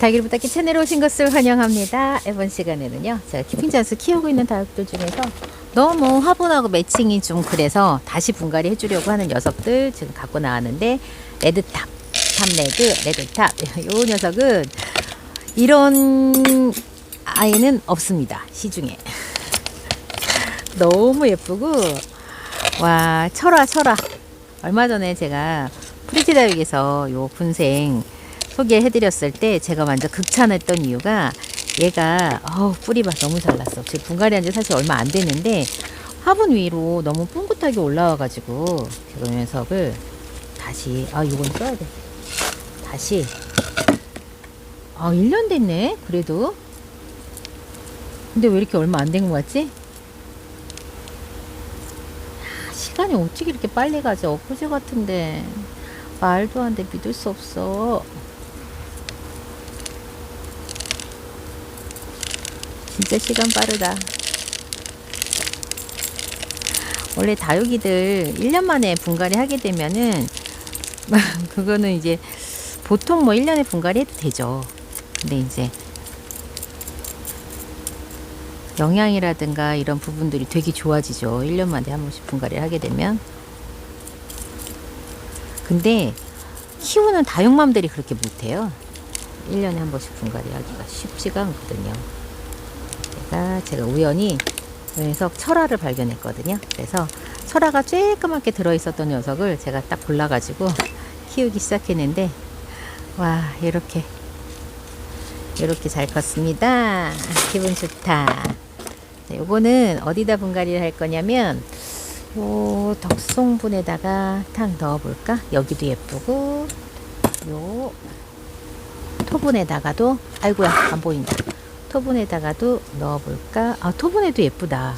닭일 부탁기 채널에 오신 것을 환영합니다. 이번 시간에는요, 제가 키핑자스 키우고 있는 닭들 중에서 너무 화분하고 매칭이 좀 그래서 다시 분갈이 해주려고 하는 녀석들 지금 갖고 나왔는데, 레드탑, 탑레드, 레드탑. 이 녀석은 이런 아이는 없습니다. 시중에. 너무 예쁘고, 와, 철아, 철아. 얼마 전에 제가 프리티다육에서 요 군생 소개해드렸을 때 제가 완전 극찬했던 이유가 얘가 어우 뿌리가 너무 잘 났어. 지금 분갈이 한지 사실 얼마 안 됐는데 화분 위로 너무 뿡긋하게 올라와가지고 이 녀석을 다시 아 이건 써야 돼. 다시 아 1년 됐네 그래도 근데 왜 이렇게 얼마 안 된 것 같지? 아, 시간이 어떻게 이렇게 빨리 가지 엊그제 같은데 말도 안 돼 믿을 수 없어 진짜 시간 빠르다. 원래 다육이들 1년 만에 분갈이 하게 되면은 그거는 이제 보통 뭐 1년에 분갈이 해도 되죠. 근데 이제 영양이라든가 이런 부분들이 되게 좋아지죠. 1년 만에 한 번씩 분갈이를 하게 되면. 근데 키우는 다육맘들이 그렇게 못해요. 1년에 한 번씩 분갈이 하기가 쉽지가 않거든요. 제가 제가 우연히 이 녀석 철화를 발견했거든요. 그래서 철화가 쬐끄맣게 들어있었던 녀석을 제가 딱 골라가지고 키우기 시작했는데 와 이렇게 이렇게 잘 컸습니다. 기분 좋다. 네, 요거는 어디다 분갈이를 할 거냐면 요 덕송분에다가 탁 넣어볼까? 여기도 예쁘고 요 토분에다가도 아이고야 안 보인다. 토분에다가도 넣어볼까? 아, 토분에도 예쁘다.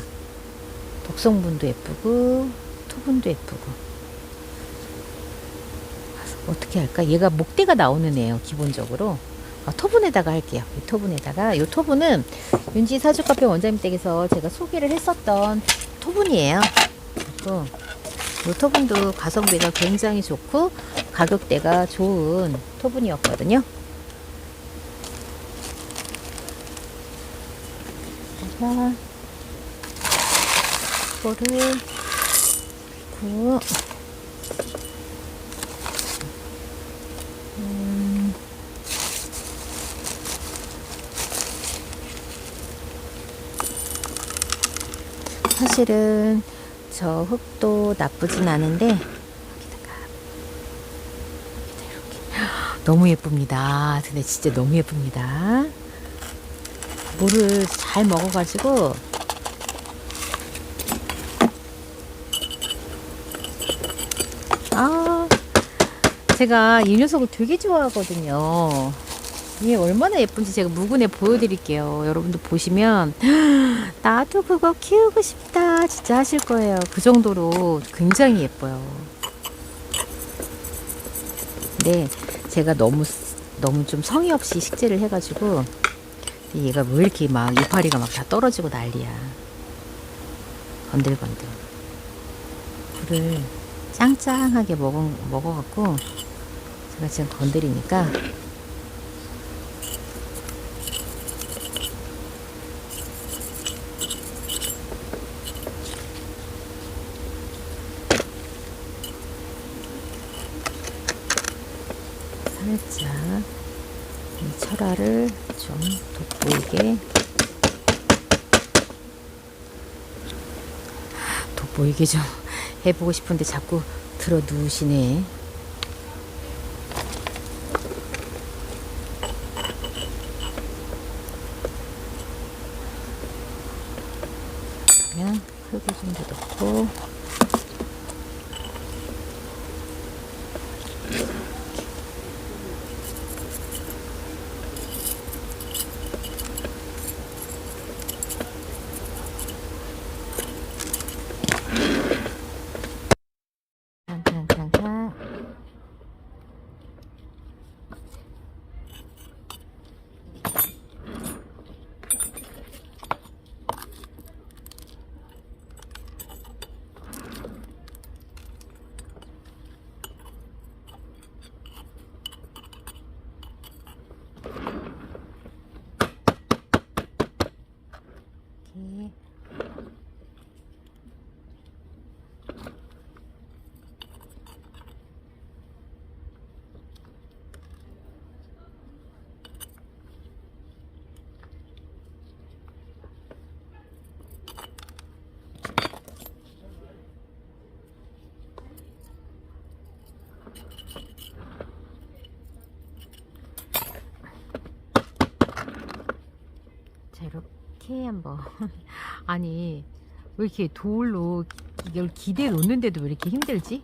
독성분도 예쁘고, 토분도 예쁘고. 어떻게 할까? 얘가 목대가 나오는 애예요, 기본적으로. 아, 토분에다가 할게요. 이 토분에다가. 이 토분은 윤지 사주카페 원장님 댁에서 제가 소개를 했었던 토분이에요. 그리고 이 토분도 가성비가 굉장히 좋고, 가격대가 좋은 토분이었거든요. 자, 이거를 고 음, 사실은 저 흙도 나쁘진 않은데 너무 예쁩니다. 근데 진짜 너무 예쁩니다. 물을 잘 먹어가지고 아 제가 이 녀석을 되게 좋아하거든요. 이게 얼마나 예쁜지 제가 묵은에 보여드릴게요. 여러분도 보시면 나도 그거 키우고 싶다 진짜 하실 거예요. 그 정도로 굉장히 예뻐요. 근데 제가 너무 너무 좀 성의 없이 식재를 해가지고 얘가 왜 이렇게 막 이파리가 막 다 떨어지고 난리야. 건들건들. 불을 짱짱하게 먹어, 먹어갖고 제가 지금 건드리니까 살짝 이 철화를 좀 돋보이게 돋보이게 좀 해보고 싶은데 자꾸 들어 누우시네. 그러면 흙을 좀 더 넣고 탕탕탕탕 한번 아니 왜 이렇게 돌로 이걸 기대 놓는데도 왜 이렇게 힘들지?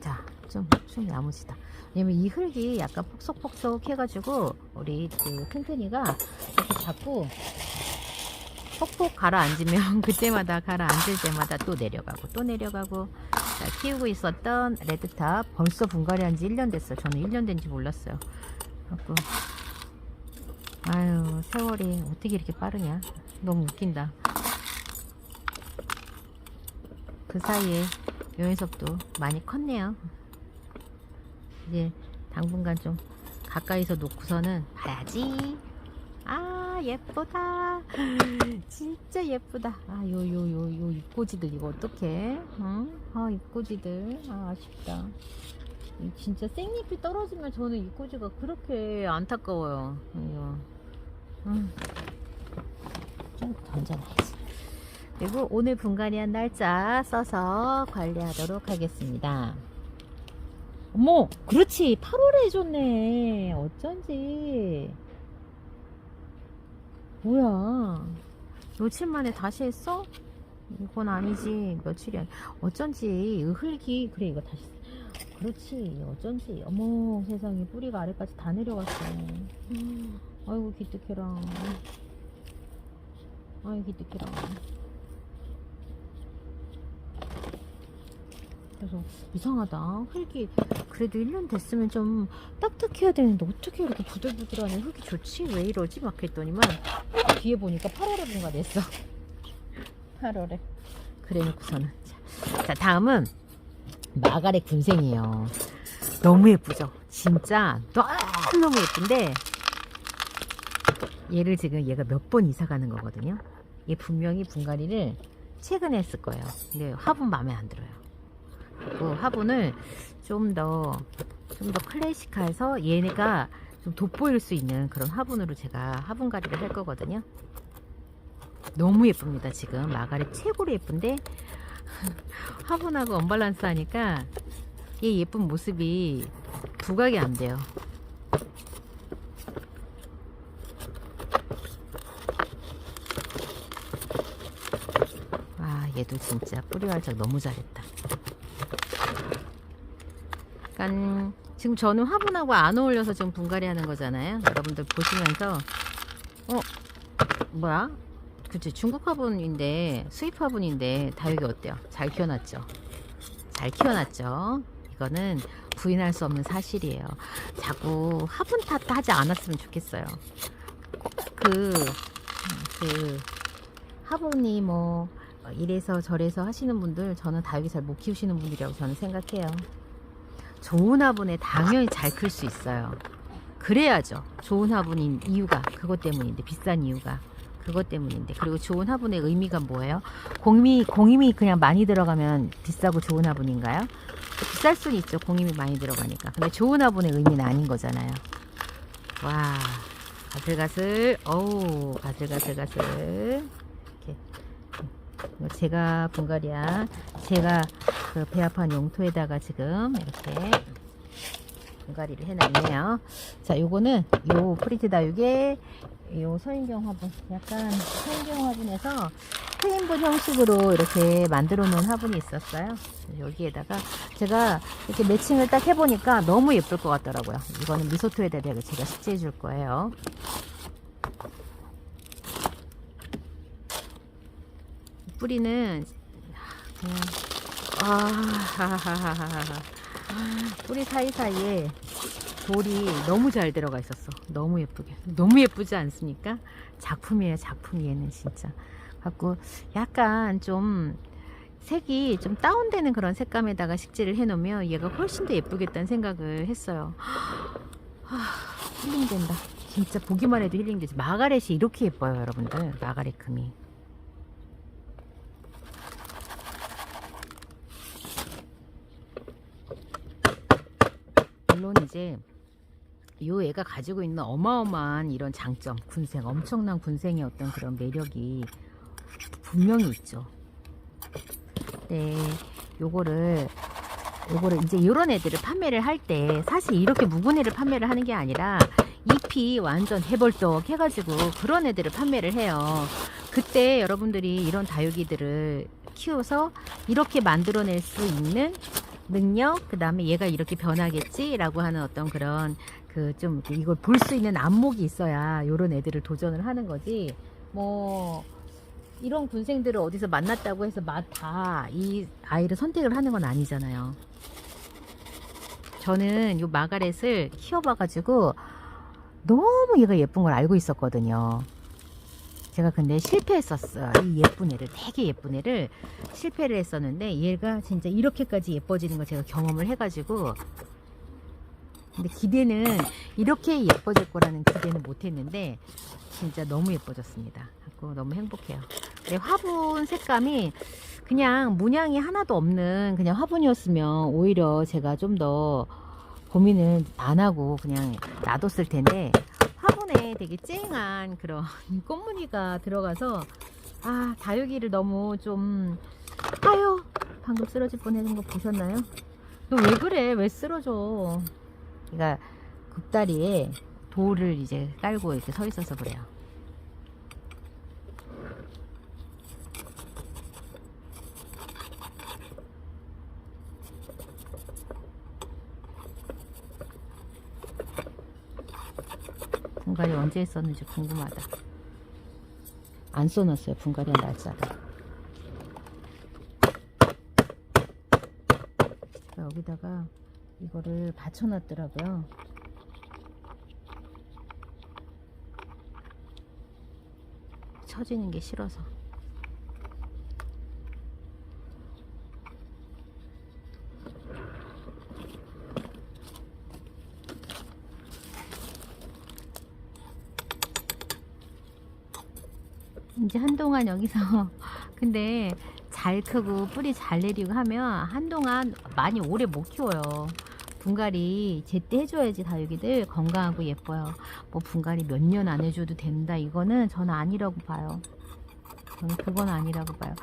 자, 좀, 좀 야무지다. 왜냐면 이 흙이 약간 폭석폭석 해가지고, 우리 그 튼튼이가 이렇게 자꾸 폭폭 가라앉으면 그때마다 가라앉을 때마다 또 내려가고 또 내려가고 자, 키우고 있었던 레드탑 벌써 분갈이 한 지 1년 됐어. 저는 1년 된지 몰랐어요. 그래갖고 아유 세월이 어떻게 이렇게 빠르냐. 너무 웃긴다. 그 사이에 요 녀석도 많이 컸네요. 이제 당분간 좀 가까이서 놓고서는 봐야지. 아 예쁘다. 진짜 예쁘다. 아요 요 요요 입꼬지들 이거 어떡해? 응? 아 입꼬지들 아 아쉽다. 이 진짜 생잎이 떨어지면 저는 입꼬지가 그렇게 안타까워요. 이거. 음. 좀 던져놔야지. 그리고 오늘 분갈이한 날짜 써서 관리하도록 하겠습니다. 어머, 그렇지. 8월에 해줬네. 어쩐지. 뭐야. 며칠 만에 다시 했어? 이건 아니지. 며칠이 아니. 어쩐지. 의흙이. 그래, 이거 다시. 그렇지. 어쩐지. 어머, 세상에. 뿌리가 아래까지 다 내려갔어. 음, 아이고, 기특해라. 아이고, 기특해라. 그래서 이상하다. 흙이 그래도 1년 됐으면 좀 딱딱해야 되는데 어떻게 이렇게 부들부들하니 흙이 좋지? 왜 이러지? 막 했더니만 뒤에 보니까 8월에 분갈이했어. 8월에. 그래 놓고서는. 자, 자, 다음은 마가렛 군생이에요. 너무 예쁘죠? 진짜 너무너무 예쁜데 얘를 지금 얘가 몇 번 이사 가는 거거든요. 얘 분명히 분갈이를 최근에 했을 거예요. 근데 화분 마음에 안 들어요. 그 화분을 좀 더 좀 더 클래식해서 얘네가 좀 돋보일 수 있는 그런 화분으로 제가 화분 가리를 할 거거든요. 너무 예쁩니다. 지금 마가렛 최고로 예쁜데 화분하고 언밸런스 하니까 얘 예쁜 모습이 부각이 안 돼요. 아 얘도 진짜 뿌리 활짝 너무 잘했다. 약간 지금 저는 화분하고 안 어울려서 지금 분갈이 하는 거잖아요. 여러분들 보시면서 어 뭐야? 그치 중국 화분인데 수입 화분인데 다육이 어때요? 잘 키워놨죠? 잘 키워놨죠? 이거는 부인할 수 없는 사실이에요. 자꾸 화분 탓 하지 않았으면 좋겠어요. 그, 그, 화분이 뭐, 이래서 저래서 하시는 분들, 저는 다육이 잘 못 키우시는 분들이라고 저는 생각해요. 좋은 화분에 당연히 잘 클 수 있어요. 그래야죠. 좋은 화분인 이유가 그것 때문인데 비싼 이유가 그것 때문인데 그리고 좋은 화분의 의미가 뭐예요? 공임이 공임이 그냥 많이 들어가면 비싸고 좋은 화분인가요? 비쌀 수는 있죠. 공임이 많이 들어가니까. 근데 좋은 화분의 의미는 아닌 거잖아요. 와 가슬가슬 어우 가슬가슬가슬 이렇게 제가 분갈이야 제가 그 배합한 용토에다가 지금 이렇게 분갈이를 해놨네요. 자, 요거는 요 프리트 다육의 요 서인경 화분, 약간 서인경 화분에서 페인분 형식으로 이렇게 만들어 놓은 화분이 있었어요. 여기에다가 제가 이렇게 매칭을 딱 해보니까 너무 예쁠 것 같더라고요. 이거는 미소토에다가 제가 식재해 줄 거예요. 뿌리는 그냥 아, 뿌리 사이사이에 돌이 너무 잘 들어가 있었어. 너무 예쁘게. 너무 예쁘지 않습니까? 작품이에요, 작품 얘는 진짜. 갖고 약간 좀 색이 좀 다운되는 그런 색감에다가 식재를 해놓으면 얘가 훨씬 더 예쁘겠다는 생각을 했어요. 아, 힐링된다. 진짜 보기만 해도 힐링되지. 마가렛이 이렇게 예뻐요, 여러분들. 마가렛 금이. 물론 이제 요 애가 가지고 있는 어마어마한 이런 장점, 군생, 엄청난 군생의 어떤 그런 매력이 분명히 있죠. 네, 요거를 요거를 이제 요런 애들을 판매를 할 때 사실 이렇게 묵은 애를 판매를 하는 게 아니라 잎이 완전 해벌떡 해가지고 그런 애들을 판매를 해요. 그때 여러분들이 이런 다육이들을 키워서 이렇게 만들어낼 수 있는 능력, 그 다음에 얘가 이렇게 변하겠지라고 하는 어떤 그런 그 좀 이걸 볼 수 있는 안목이 있어야 요런 애들을 도전을 하는 거지. 뭐 이런 군생들을 어디서 만났다고 해서 다 이 아이를 선택을 하는 건 아니잖아요. 저는 요 마가렛을 키워봐가지고 너무 얘가 예쁜 걸 알고 있었거든요. 제가 근데 실패했었어요. 이 예쁜 애를, 되게 예쁜 애를 실패를 했었는데 얘가 진짜 이렇게까지 예뻐지는 걸 제가 경험을 해가지고 근데 기대는 이렇게 예뻐질 거라는 기대는 못했는데 진짜 너무 예뻐졌습니다. 그래서 너무 행복해요. 근데 화분 색감이 그냥 문양이 하나도 없는 그냥 화분이었으면 오히려 제가 좀 더 고민을 안 하고 그냥 놔뒀을 텐데 화분에 되게 쨍한 그런 꽃무늬가 들어가서 아 다육이를 너무 좀 아유 방금 쓰러질 뻔했는 거 보셨나요? 너 왜 그래? 왜 쓰러져? 그러니까 굽다리에 돌을 이제 깔고 이렇게 서 있어서 그래요. 분갈이 언제 했었는지 궁금하다. 안 써놨어요. 분갈이 한 날짜를. 여기다가 이거를 받쳐놨더라고요. 처지는 게 싫어서. 이제 한동안 여기서 근데 잘 크고 뿌리 잘 내리고 하면 한동안 많이 오래 못 키워요. 분갈이 제때 해줘야지 다육이들 건강하고 예뻐요. 뭐 분갈이 몇 년 안 해줘도 된다 이거는 저는 아니라고 봐요. 저는 그건 아니라고 봐요.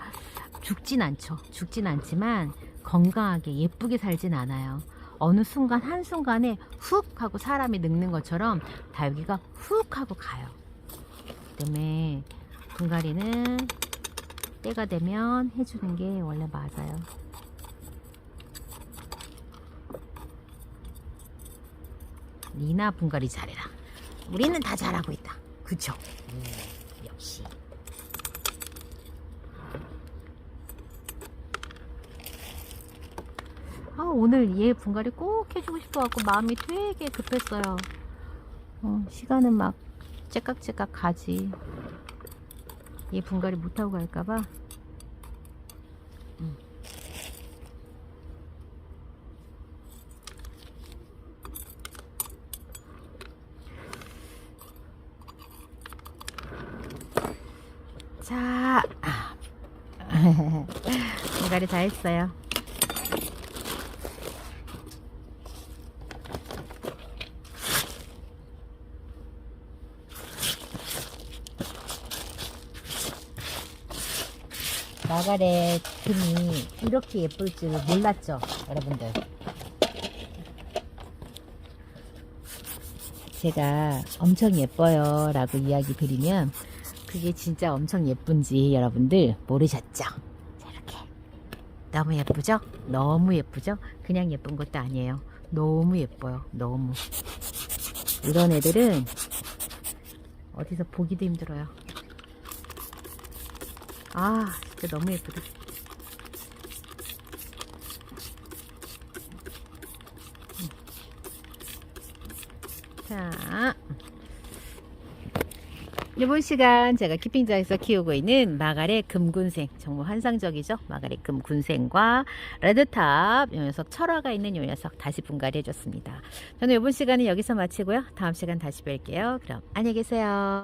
죽진 않죠. 죽진 않지만 건강하게 예쁘게 살진 않아요. 어느 순간 한 순간에 훅 하고 사람이 늙는 것처럼 다육이가 훅 하고 가요. 때문에 분갈이는 때가 되면 해주는 게 원래 맞아요. 니나 분갈이 잘해라. 우리는 다 잘하고 있다. 그쵸? 음, 역시. 아, 오늘 얘 분갈이 꼭 해주고 싶어갖고 마음이 되게 급했어요. 어, 시간은 막 째깍째깍 가지. 얘 분갈이 못하고 갈까봐. 음. 자, 분갈이 다 했어요. 마가렛 금이 이렇게 예쁠 줄 몰랐죠, 여러분들. 제가 엄청 예뻐요 라고 이야기 드리면 그게 진짜 엄청 예쁜지 여러분들 모르셨죠? 자, 이렇게. 너무 예쁘죠? 너무 예쁘죠? 그냥 예쁜 것도 아니에요. 너무 예뻐요. 너무. 이런 애들은 어디서 보기도 힘들어요. 아, 진짜 너무 예쁘다. 자, 이번 시간 제가 키핑장에서 키우고 있는 마가렛 금군생 정말 환상적이죠? 마가렛 금군생과 레드탑 요 녀석 철화가 있는 요 녀석 다시 분갈이 해줬습니다. 저는 이번 시간은 여기서 마치고요. 다음 시간 다시 뵐게요. 그럼 안녕히 계세요